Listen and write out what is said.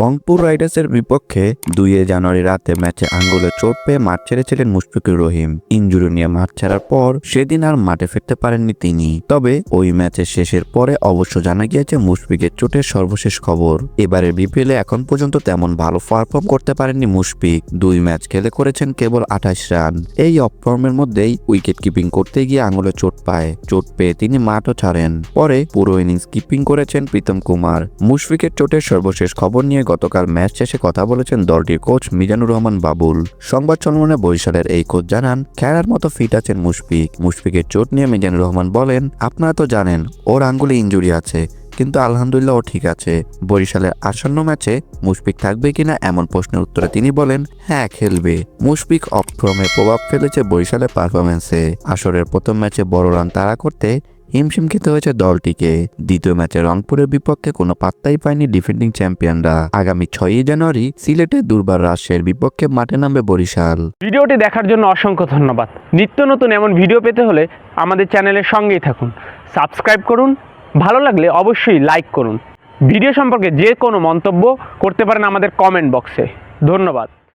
রংপুর রাইডার্সের বিপক্ষে দুই জানুয়ারি রাতে ম্যাচে আঙ্গুলে চোট পেয়ে মাঠ ছেড়েছিলেন মুশফিকুর রহিম। ইঞ্জুরি নিয়ে মাঠ ছাড়ার পর সেদিন আর মাঠে ফিরতে পারেননি তিনি। তবে ওই ম্যাচের শেষের পরে অবশ্য জানা গিয়েছে মুশফিকের চোটের সর্বশেষ খবর। এবারে বিপিএলে এখন পর্যন্ত তেমন ভালো পারফর্ম করতে পারেননি মুশফিক। দুই ম্যাচ খেলে করেছেন কেবল আঠাশ রান। এই অফ ফর্মের মধ্যেই উইকেট কিপিং করতে গিয়ে আঙুলে চোট পায়। চোট পেয়ে তিনি মাঠও ছাড়েন। পরে পুরো ইনিংস কিপিং করেছেন প্রীতম কুমার। মুশফিকের চোটের সর্বশেষ খবর নিয়ে গতকাল ম্যাচ শেষে কথা বলেছেন দলটির কোচ মিজানুর রহমান বাবুল। সংবাদ সম্মেলনে বরিশালের এই কোচ জানান, খেলার মতো ফিট আছেন মুশফিক। মুশফিকের চোট নিয়ে মিজানুর রহমান বলেন, আপনারা তো জানেন, ওর আঙ্গুলে ইঞ্জুরি আছে। কিন্তু আলহামদুলিল্লাহ ও ঠিক আছে। বরিশালের আসন্ন ম্যাচে মুশফিক থাকবে কিনা এমন প্রশ্নের উত্তরে তিনি বলেন হ্যাঁ খেলবে। মুশফিক অফ ফর্মে প্রভাব ফেলেছে বরিশালের পারফরমেন্সে আসরের প্রথম ম্যাচে বড় রান তাড়া করতে হিমশিম খেতে হয়েছে দলটিকে। দ্বিতীয় ম্যাচে রংপুরের বিপক্ষে কোনো পাত্তাই পায়নি ডিফেন্ডিং চ্যাম্পিয়নরা। আগামী ছয়ই জানুয়ারি সিলেটে দুর্বার রাজশাহীর বিপক্ষে মাঠে নামবে বরিশাল। ভিডিওটি দেখার জন্য অসংখ্য ধন্যবাদ। নিত্য নতুন এমন ভিডিও পেতে হলে আমাদের চ্যানেলের সঙ্গেই থাকুন। সাবস্ক্রাইব করুন, ভালো লাগলে অবশ্যই লাইক করুন। ভিডিও সম্পর্কে যে কোনো মন্তব্য করতে পারেন আমাদের কমেন্ট বক্সে। ধন্যবাদ।